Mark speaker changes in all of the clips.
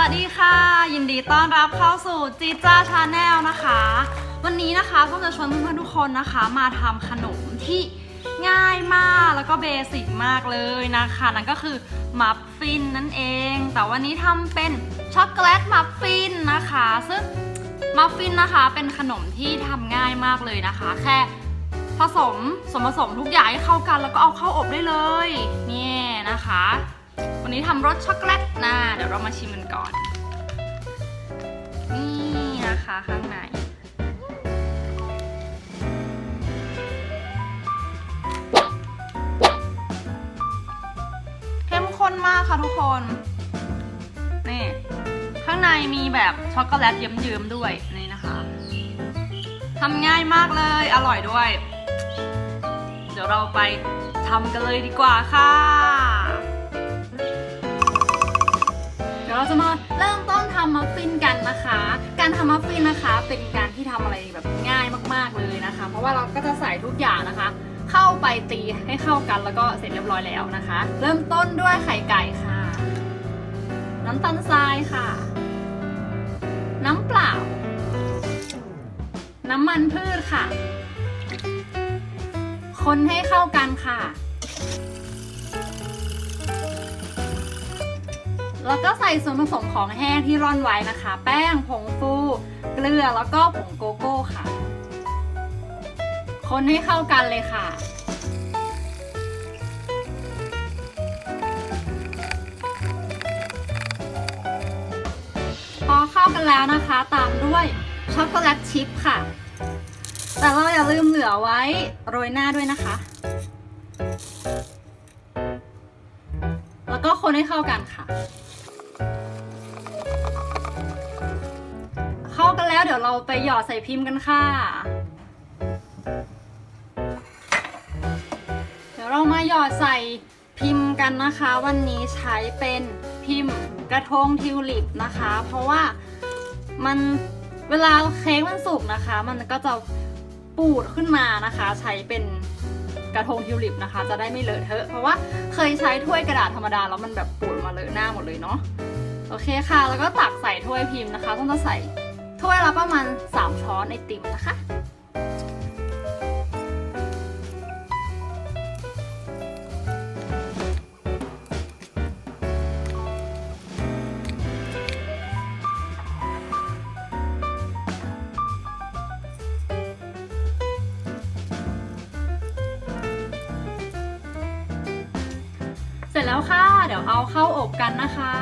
Speaker 1: วัสดีค่ะ ยินดีต้อนรับเข้าสู่จีจ้าชาแนลนะคะ วันนี้นะคะก็จะชวนเพื่อนๆทุกคนนะคะ มาทำขนมที่ง่ายมากแล้วก็เบสิกมากเลยนะคะ นั่นก็คือมัฟฟินนั่นเอง แต่วันนี้ทำเป็นช็อกโกแลตมัฟฟินนะคะ ซึ่งมัฟฟินนะคะเป็นขนมที่ทำง่ายมากเลยนะคะ แค่ผสมส่วนผสมทุกอย่างให้เข้ากัน แล้วก็เอาเข้าอบได้เลย นี่นะคะ วันนี้ทำรสช็อกโกแลตนะ เดี๋ยวเรามาชิมกันก่อน นี่นะคะข้างใน เข้มข้นมากค่ะทุกคน นี่ ข้างในมีแบบช็อกโกแลตเยิ้มๆด้วย นี่นะคะทำง่ายมากเลย อร่อยด้วย เดี๋ยวเราไปทำกันเลยดีกว่าค่ะ จะมาเริ่มต้นทำมัฟฟินกันนะคะ การทำมัฟฟินนะคะ เป็นการที่ทำอะไรแบบง่ายมากๆเลยนะคะ เพราะว่าเราก็จะใส่ทุกอย่างนะคะ เข้าไปตีให้เข้ากันแล้วก็เสร็จเรียบร้อยแล้วนะคะ เริ่มต้นด้วยไข่ไก่ค่ะ น้ำตาลทรายค่ะ น้ำเปล่า น้ำมันพืชค่ะ คนให้เข้ากันค่ะ แล้วก็ใส่ส่วนผสมของแห้งที่ร่อนไว้นะคะ แป้งผงฟู เกลือแล้วก็ผงโกโก้ค่ะ คนให้เข้ากันเลยค่ะพอเข้ากันแล้วนะคะ ตามด้วยช็อกโกแลตชิพค่ะ แต่เราอย่าลืมเหลือไว้โรยหน้าด้วยนะคะ แล้วก็คนให้เข้ากันค่ะ แล้วเดี๋ยวเราไปหยอดใส่พิมพ์กันค่ะ เดี๋ยวเรามาหยอดใส่พิมพ์กันนะคะ วันนี้ใช้เป็นพิมพ์กระทงทิวลิปนะคะ เพราะว่ามันเวลาเค้กมันสุกนะคะ มันก็จะปูดขึ้นมานะคะ ใช้เป็นกระทงทิวลิปนะคะ จะได้ไม่เลอะเทอะเพราะว่าเคยใช้ถ้วยกระดาษธรรมดาแล้วมันแบบปูดมาเลอะหน้าหมดเลยเนาะโอเคค่ะ แล้วก็ตักใส่ถ้วยพิมพ์นะคะ ต้องจะใส่ ถ้วยละประมาณ 3 ช้อนไอติมนะคะ เสร็จแล้วค่ะ เดี๋ยวเอาเข้าอบกันนะคะ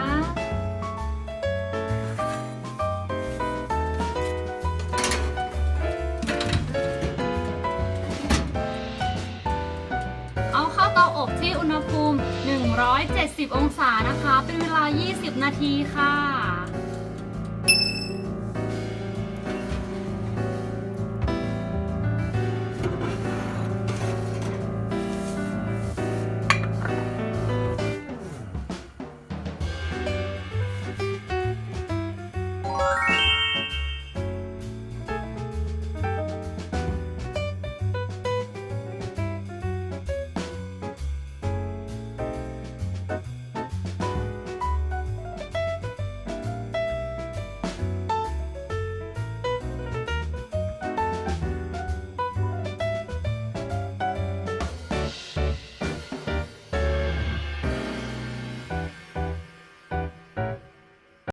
Speaker 1: ที่อุณหภูมิ 170 องศานะคะ เป็นเวลา 20 นาทีค่ะ